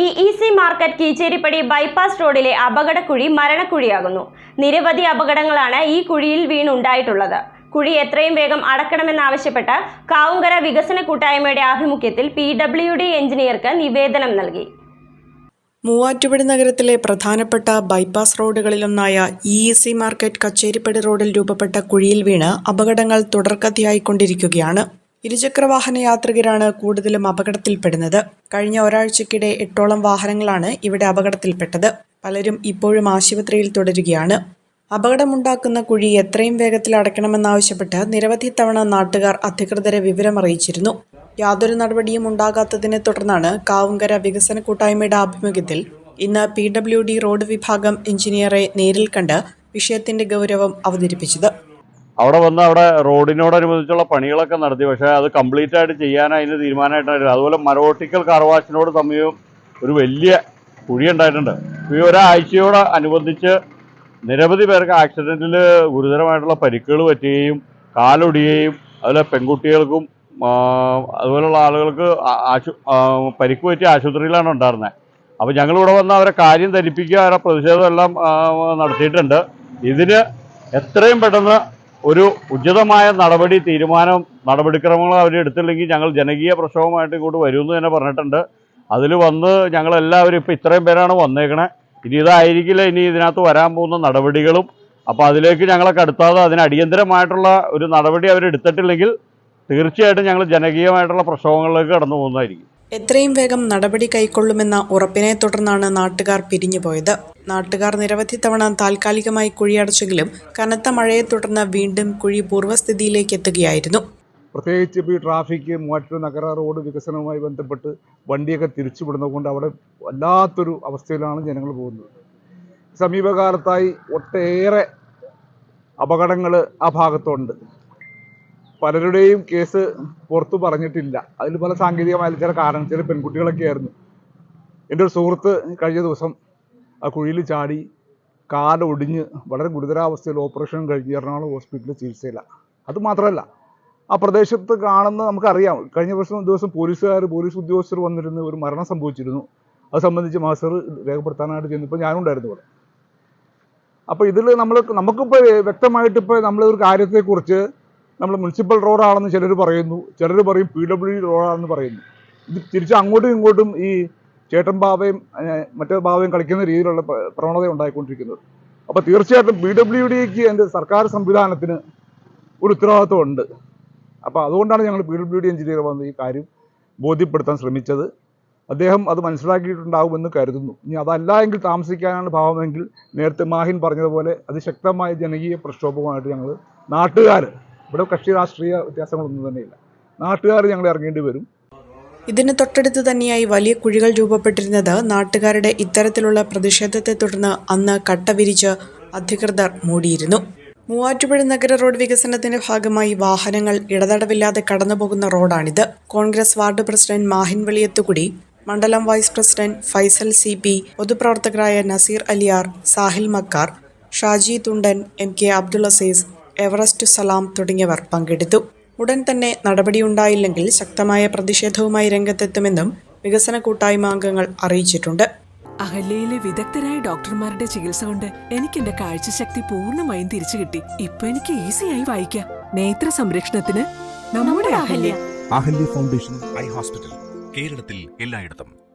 E E C market Keecheripady bypass റോഡിലെ അപകടക്കുഴി മരണക്കുഴിയാകുന്നു. നിരവധി അപകടങ്ങളാണ് ഈ കുഴിയിൽ വീണുണ്ടായിട്ടുള്ളത്. കുഴി എത്രയും വേഗം അടക്കണമെന്നാവശ്യപ്പെട്ട് കാവുങ്കര വികസന കൂട്ടായ്മയുടെ ആഭിമുഖ്യത്തിൽ പി ഡബ്ല്യു ഡി എഞ്ചിനീയർക്ക് നിവേദനം നൽകി. മൂവാറ്റുപുഴ നഗരത്തിലെ പ്രധാനപ്പെട്ട ബൈപ്പാസ് റോഡുകളിലൊന്നായ ഇ സി മാർക്കറ്റ് കച്ചേരിപ്പടി റോഡിൽ രൂപപ്പെട്ട കുഴിയിൽ വീണ് അപകടങ്ങൾ തുടർക്കഥയായിക്കൊണ്ടിരിക്കുകയാണ്. ഇരുചക്രവാഹന യാത്രികരാണ് കൂടുതലും അപകടത്തിൽപ്പെടുന്നത്. കഴിഞ്ഞ ഒരാഴ്ചക്കിടെ എട്ടോളം വാഹനങ്ങളാണ് ഇവിടെ അപകടത്തിൽപ്പെട്ടത്. പലരും ഇപ്പോഴും ആശുപത്രിയിൽ തുടരുകയാണ്. അപകടമുണ്ടാക്കുന്ന കുഴി എത്രയും വേഗത്തിൽ അടയ്ക്കണമെന്നാവശ്യപ്പെട്ട് നിരവധി തവണ നാട്ടുകാർ അധികൃതരെ വിവരമറിയിച്ചിരുന്നു. യാതൊരു നടപടിയും ഉണ്ടാകാത്തതിനെ തുടർന്നാണ് കാവുങ്കര വികസന കൂട്ടായ്മയുടെ ആഭിമുഖ്യത്തിൽ ഇന്ന് പി ഡബ്ല്യു ഡി റോഡ് വിഭാഗം എഞ്ചിനീയറെ നേരിൽ കണ്ട് വിഷയത്തിന്റെ ഗൗരവം അവതരിപ്പിച്ചത്. അവിടെ വന്ന് അവിടെ റോഡിനോടനുബന്ധിച്ചുള്ള പണികളൊക്കെ നടത്തി. പക്ഷേ അത് കംപ്ലീറ്റ് ആയിട്ട് ചെയ്യാൻ അതിന് തീരുമാനമായിട്ടായിരുന്നു അതുപോലെ മരോട്ടിക്കൽ കാർവാഷിനോട് സമീപം ഒരു വലിയ കുഴി ഉണ്ടായിട്ടുണ്ട്. ഈ ഒരാഴ്ചയോട് അനുബന്ധിച്ച് നിരവധി പേർക്ക് ആക്സിഡന്റിൽ ഗുരുതരമായിട്ടുള്ള പരിക്കുകൾ പറ്റുകയും കാലൊടിയുകയും അതുപോലെ പെൺകുട്ടികൾക്കും അതുപോലുള്ള ആളുകൾക്ക് ആശു പരിക്ക് പറ്റിയ ആശുപത്രിയിലാണ് ഉണ്ടായിരുന്നത് അപ്പോൾ ഞങ്ങളിവിടെ വന്ന് അവരെ കാര്യം ധരിപ്പിക്കുക അവരെ പ്രതിഷേധമെല്ലാം നടത്തിയിട്ടുണ്ട്. ഇതിന് എത്രയും പെട്ടെന്ന് ഒരു ഉചിതമായ നടപടി തീരുമാനം നടപടിക്രമങ്ങൾ അവർ എടുത്തില്ലെങ്കിൽ ഞങ്ങൾ ജനകീയ പ്രക്ഷോഭമായിട്ട് ഇങ്ങോട്ട് വരുമെന്ന് തന്നെ പറഞ്ഞിട്ടുണ്ട്. അതിൽ വന്ന് ഞങ്ങളെല്ലാവരും ഇപ്പോൾ ഇത്രയും പേരാണ് വന്നേക്കണേ. ഇനി ഇതായിരിക്കില്ല ഇനി ഇതിനകത്ത് വരാൻ പോകുന്ന നടപടികളും. അപ്പോൾ അതിലേക്ക് ഞങ്ങളെ കടത്താതെ അതിന് അടിയന്തരമായിട്ടുള്ള ഒരു നടപടി അവരെടുത്തിട്ടില്ലെങ്കിൽ തീർച്ചയായിട്ടും ഞങ്ങൾ ജനകീയമായിട്ടുള്ള പ്രക്ഷോഭങ്ങളിലേക്ക് കടന്നു പോകുന്നതായിരിക്കും. എത്രയും വേഗം നടപടി കൈക്കൊള്ളുമെന്ന ഉറപ്പിനെ തുടർന്നാണ് നാട്ടുകാർ പിരിഞ്ഞുപോയത്. നാട്ടുകാർ നിരവധി തവണ താൽക്കാലികമായി കുഴിയടച്ചെങ്കിലും കനത്ത മഴയെ തുടർന്ന് വീണ്ടും കുഴി പൂർവസ്ഥിതിയിലേക്ക് എത്തുകയായിരുന്നു. പ്രത്യേകിച്ച് ഇപ്പോൾ ഈ ട്രാഫിക് മൂവാറ്റുപുഴ നഗര റോഡ് വികസനവുമായി ബന്ധപ്പെട്ട് വണ്ടിയൊക്കെ തിരിച്ചുവിടുന്നത് കൊണ്ട് അവിടെ വല്ലാത്തൊരു അവസ്ഥയിലാണ് ജനങ്ങൾ പോകുന്നത്. സമീപകാലത്തായി ഒട്ടേറെ അപകടങ്ങൾ ആ ഭാഗത്തുണ്ട്. പലരുടെയും കേസ് പുറത്തു പറഞ്ഞിട്ടില്ല. അതിൽ പല സാങ്കേതികമായ ചില കാരണം ചില പെൺകുട്ടികളൊക്കെ ആയിരുന്നു. എന്റെ ഒരു സുഹൃത്ത് കഴിഞ്ഞ ദിവസം ആ കുഴിയിൽ ചാടി കാലൊടിഞ്ഞ് വളരെ ഗുരുതരാവസ്ഥയിൽ ഓപ്പറേഷൻ കഴിഞ്ഞ് എറണാകുളം ഹോസ്പിറ്റലിൽ ചികിത്സയിലാണ് അത് മാത്രമല്ല ആ പ്രദേശത്ത് കാണുന്ന നമുക്കറിയാം കഴിഞ്ഞ വർഷം ദിവസം പോലീസുകാർ പോലീസ് ഉദ്യോഗസ്ഥർ വന്നിരുന്ന് ഒരു മരണം സംഭവിച്ചിരുന്നു. അത് സംബന്ധിച്ച് മാസ്റ്റർ രേഖപ്പെടുത്താനായിട്ട് ചെന്നപ്പോൾ ഞാനുണ്ടായിരുന്നു ഇവിടെ അപ്പോൾ ഇതിൽ നമ്മൾ നമുക്കിപ്പോൾ വ്യക്തമായിട്ട് നമ്മളൊരു കാര്യത്തെക്കുറിച്ച് നമ്മൾ മുനിസിപ്പൽ റോഡാണെന്ന് ചിലർ പറയുന്നു. ചിലർ പറയും പി ഡബ്ല്യു ഡി റോഡാണെന്ന് പറയുന്നു. ഇത് തിരിച്ച് അങ്ങോട്ടും ഇങ്ങോട്ടും ഈ ചേട്ടൻ ഏഹ്, മറ്റേ ബാവയും കളിക്കുന്ന രീതിയിലുള്ള പ്രവണത ഉണ്ടായിക്കൊണ്ടിരിക്കുന്നത്. അപ്പോൾ തീർച്ചയായിട്ടും പി ഡബ്ല്യു ഡിക്ക് എന്റെ സർക്കാർ സംവിധാനത്തിന് ഒരു ഉത്തരവാദിത്വം ഉണ്ട്. അപ്പോൾ അതുകൊണ്ടാണ് ഞങ്ങൾ പി ഡബ്ല്യു ഡി എഞ്ചിനീയർ വന്ന് ഈ കാര്യം ബോധ്യപ്പെടുത്താൻ ശ്രമിച്ചത്. അദ്ദേഹം അത് മനസ്സിലാക്കിയിട്ടുണ്ടാകുമെന്ന് കരുതുന്നു. ഇനി അതല്ല എങ്കിൽ താമസിക്കാനാണ് ഭാവമെങ്കിൽ നേരത്തെ മാഹിൻ പറഞ്ഞതുപോലെ അതിശക്തമായ ജനകീയ പ്രക്ഷോഭമായിട്ട് ഞങ്ങൾ നാട്ടുകാർ ഇവിടെ കക്ഷി രാഷ്ട്രീയ വ്യത്യാസങ്ങളൊന്നും തന്നെയില്ല. നാട്ടുകാർ ഞങ്ങൾ ഇറങ്ങേണ്ടി വരും. ഇതിന് തൊട്ടടുത്ത് തന്നെയായി വലിയ കുഴികൾ രൂപപ്പെട്ടിരുന്നത് നാട്ടുകാരുടെ ഇത്തരത്തിലുള്ള പ്രതിഷേധത്തെ തുടർന്ന് അന്ന് കട്ട വിരിച്ച് അധികൃതർ മൂടിയിരുന്നു. മൂവാറ്റുപുഴ നഗര റോഡ് വികസനത്തിന്റെ ഭാഗമായി വാഹനങ്ങൾ ഇടതടവില്ലാതെ കടന്നുപോകുന്ന റോഡാണിത്. കോൺഗ്രസ് വാർഡ് പ്രസിഡന്റ് മാഹിൻ വെളിയത്തുകുടി മണ്ഡലം vice president Faisal C P പൊതുപ്രവർത്തകരായ Naseer Aliyar Sahil Makkar Shaji Thundan M K Abdul Azeez Everest Salam തുടങ്ങിയവർ പങ്കെടുത്തു. ഉടൻ തന്നെ നടപടിയുണ്ടായില്ലെങ്കിൽ ശക്തമായ പ്രതിഷേധവുമായി രംഗത്തെത്തുമെന്നും വികസന കൂട്ടായ്മ അംഗങ്ങൾ അറിയിച്ചിട്ടുണ്ട്. അഹല്യയിലെ വിദഗ്ധരായ ഡോക്ടർമാരുടെ ചികിത്സ കൊണ്ട് എനിക്ക് എന്റെ കാഴ്ചശക്തി പൂർണമായും തിരിച്ചു കിട്ടി. ഇപ്പൊ എനിക്ക് ഈസിയായി വായിക്കാം. നേത്ര സംരക്ഷണത്തിന് നമ്മുടെ Ahalya. Ahalya foundation eye hospital കേരളത്തിൽ എല്ലായിടത്തും.